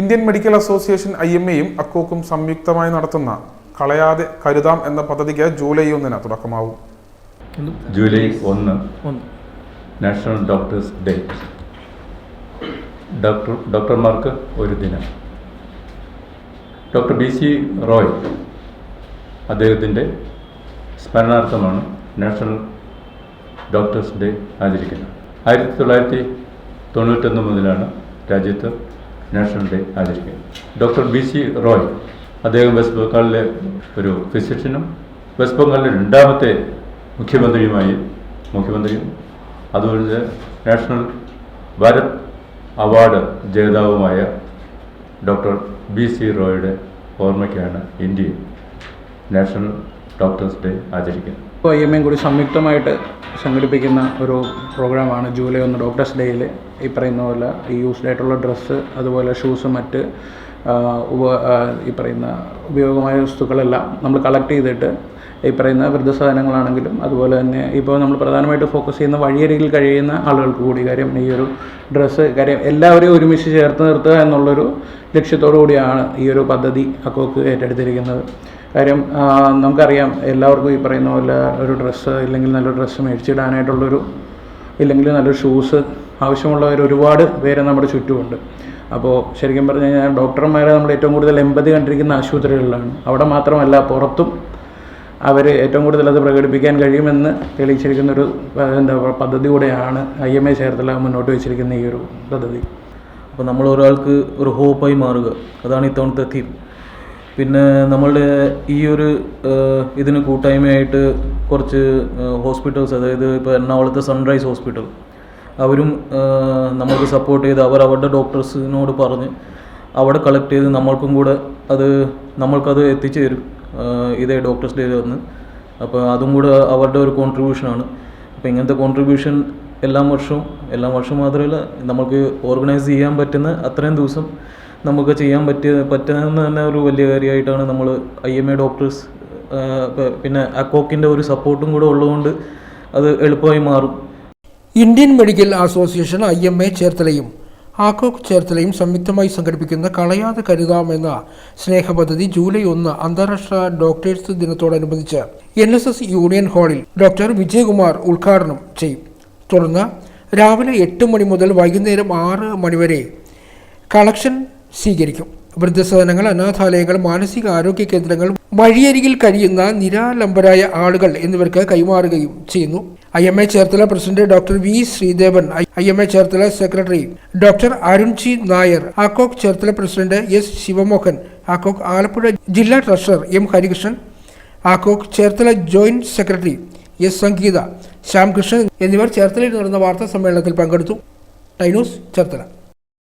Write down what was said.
Indian medical association I M എയും അക്കോക്കും സംയുക്തമായി നടത്തുന്ന കളയാതെ കരുതാം എന്ന പദ്ധതിക്ക് ജൂലൈ ഒന്നിന് തുടക്കമാവും. ജൂലൈ ഒന്ന്. National doctors day. ഡോക്ടർ ഡോക്ടർമാർക്ക് ഒരു ദിനം. ഡോക്ടർ ബി സി റോയ് അദ്ദേഹത്തിന്റെ സ്മരണാർത്ഥമാണ് നാഷണൽ ഡോക്ടേഴ്സ് ഡേ ആചരിക്കുന്നത്. ആയിരത്തി തൊള്ളായിരത്തി തൊണ്ണൂറ്റൊന്ന് മുതലാണ് രാജ്യത്ത് നാഷണൽ ഡേ ആചരിക്കുന്നത് ഡോക്ടർ ബി സി റോയ് അദ്ദേഹം വെസ്റ്റ് ബംഗാളിലെ ഒരു ഫിസിഷ്യനും വെസ്റ്റ് ബംഗാളിലെ രണ്ടാമത്തെ മുഖ്യമന്ത്രിയുമായി മുഖ്യമന്ത്രിയും അതുപോലെ നാഷണൽ ഭാരത് അവാർഡ് ജേതാവുമായ ഡോക്ടർ ബി സി റോയുടെ ഓർമ്മയ്ക്കാണ് ഇന്ത്യയിൽ നാഷണൽ ഡോക്ടേഴ്സ് ഡേ ആചരിക്കുന്നത്. ഇപ്പോൾ ഐ എം എയും കൂടി സംയുക്തമായിട്ട് സംഘടിപ്പിക്കുന്ന ഒരു പ്രോഗ്രാമാണ് ജൂലൈ ഒന്ന് ഡോക്ടേഴ്സ് ഡേയിൽ. ഈ പറയുന്ന പോലെ ഈ യൂസ്ഡ് ആയിട്ടുള്ള ഡ്രസ്സ് അതുപോലെ ഷൂസ് മറ്റ് ഉപ ഈ പറയുന്ന ഉപയോഗമായ വസ്തുക്കളെല്ലാം നമ്മൾ കളക്ട് ചെയ്തിട്ട് ഈ പറയുന്ന വൃദ്ധസാധനങ്ങളാണെങ്കിലും അതുപോലെ തന്നെ ഇപ്പോൾ നമ്മൾ പ്രധാനമായിട്ട് ഫോക്കസ് ചെയ്യുന്ന വഴിയരികിൽ കഴിയുന്ന ആളുകൾക്ക് കൂടി. കാര്യം ഈ ഒരു ഡ്രസ്സ് കാര്യം എല്ലാവരെയും ഒരുമിച്ച് ചേർത്ത് നിർത്തുക എന്നുള്ളൊരു ലക്ഷ്യത്തോടു കൂടിയാണ് ഈ ഒരു പദ്ധതി അക്കോക്ക് ഏറ്റെടുത്തിരിക്കുന്നത്. കാര്യം നമുക്കറിയാം എല്ലാവർക്കും ഈ പറയുന്ന പോലെ ഒരു ഡ്രസ്സ് ഇല്ലെങ്കിൽ നല്ലൊരു ഡ്രസ്സ് മേടിച്ചിടാനായിട്ടുള്ളൊരു ഇല്ലെങ്കിൽ നല്ല ഷൂസ് ആവശ്യമുള്ളവർ ഒരുപാട് പേര് നമ്മുടെ ചുറ്റുമുണ്ട്. അപ്പോൾ ശരിക്കും പറഞ്ഞു കഴിഞ്ഞാൽ ഡോക്ടർമാരെ നമ്മൾ ഏറ്റവും കൂടുതൽ എൺപത് കണ്ടിരിക്കുന്ന ആശുപത്രികളിലാണ്. അവിടെ മാത്രമല്ല പുറത്തും അവർ ഏറ്റവും കൂടുതൽ അത് പ്രകടിപ്പിക്കാൻ കഴിയുമെന്ന് തെളിയിച്ചിരിക്കുന്ന ഒരു എന്താ പദ്ധതി കൂടെയാണ് ഐ എം എ ചേർത്തല മുന്നോട്ട് വെച്ചിരിക്കുന്ന ഈ ഒരു പദ്ധതി. അപ്പോൾ നമ്മൾ ഒരാൾക്ക് ഒരു ഹോപ്പായി മാറുക. അതാണ് ഇത്തവണത്തെ തീം. പിന്നെ നമ്മളുടെ ഈ ഒരു ഇതിന് കൂട്ടായ്മയായിട്ട് കുറച്ച് ഹോസ്പിറ്റൽസ് അതായത് ഇപ്പോൾ എറണാകുളത്തെ സൺറൈസ് ഹോസ്പിറ്റൽ അവരും നമ്മൾക്ക് സപ്പോർട്ട് ചെയ്ത് അവർ അവരുടെ ഡോക്ടേഴ്സിനോട് പറഞ്ഞ് അവിടെ കളക്ട് ചെയ്ത് നമ്മൾക്കും കൂടെ അത് നമ്മൾക്കത് എത്തിച്ചു തരും. ഇതേ ഡോക്ടേഴ്സ് ഡേയിൽ വന്ന്. അപ്പോൾ അതും കൂടെ അവരുടെ ഒരു കോൺട്രിബ്യൂഷനാണ് അപ്പോൾ ഇങ്ങനത്തെ കോൺട്രിബ്യൂഷൻ എല്ലാ വർഷവും എല്ലാ വർഷവും മാത്രമല്ല നമുക്ക് ഓർഗനൈസ് ചെയ്യാൻ പറ്റുന്ന അത്രയും ദിവസം നമുക്ക് ചെയ്യാൻ പറ്റിയ പറ്റുന്ന തന്നെ ഒരു വലിയ കാര്യമായിട്ടാണ് നമ്മൾ ഐ എം എ ഡോക്ടേഴ്സ് പിന്നെ അക്കോക്കിന്റെ ഒരു സപ്പോർട്ടും കൂടെ ഉള്ളതുകൊണ്ട് അത് എളുപ്പമായി മാറും. Indian medical association I M A ചേർത്തലയും ആക്കോക്ക് ചേർത്തലയും സംയുക്തമായി സംഘടിപ്പിക്കുന്ന കളയാതെ കരുതാം എന്ന സ്നേഹപദ്ധതി ജൂലൈ ഒന്ന് അന്താരാഷ്ട്ര ഡോക്ടേഴ്സ് ദിനത്തോടനുബന്ധിച്ച് എൻ എസ് എസ് യൂണിയൻ ഹാളിൽ ഡോക്ടർ വിജയകുമാർ ഉദ്ഘാടനം ചെയ്യും. തുടർന്ന് രാവിലെ എട്ട് മണി മുതൽ വൈകുന്നേരം ആറ് മണിവരെ കളക്ഷൻ സ്വീകരിക്കും. വൃദ്ധസദനങ്ങൾ അനാഥാലയങ്ങൾ മാനസിക ആരോഗ്യ കേന്ദ്രങ്ങൾ വഴിയരികിൽ കഴിയുന്ന നിരാലംബരായ ആളുകൾ എന്നിവർക്ക് കൈമാറുകയും ചെയ്യുന്നു. I M A Cherthala president doctor V Sreedevan I M A Cherthala secretary doctor Arunji Nair ആക്കോക്ക് Cherthala president S Sivamohan ആക്കോക്ക് ആലപ്പുഴ ജില്ലാ treasurer M Harikrishnan ആക്കോക്ക് Cherthala joint secretary S Sangeetha Shyamkrishnan എന്നിവർ ചേർത്തലയിൽ നടന്ന വാർത്താ സമ്മേളനത്തിൽ പങ്കെടുത്തു. ടൈനൂസ് ചേർത്തല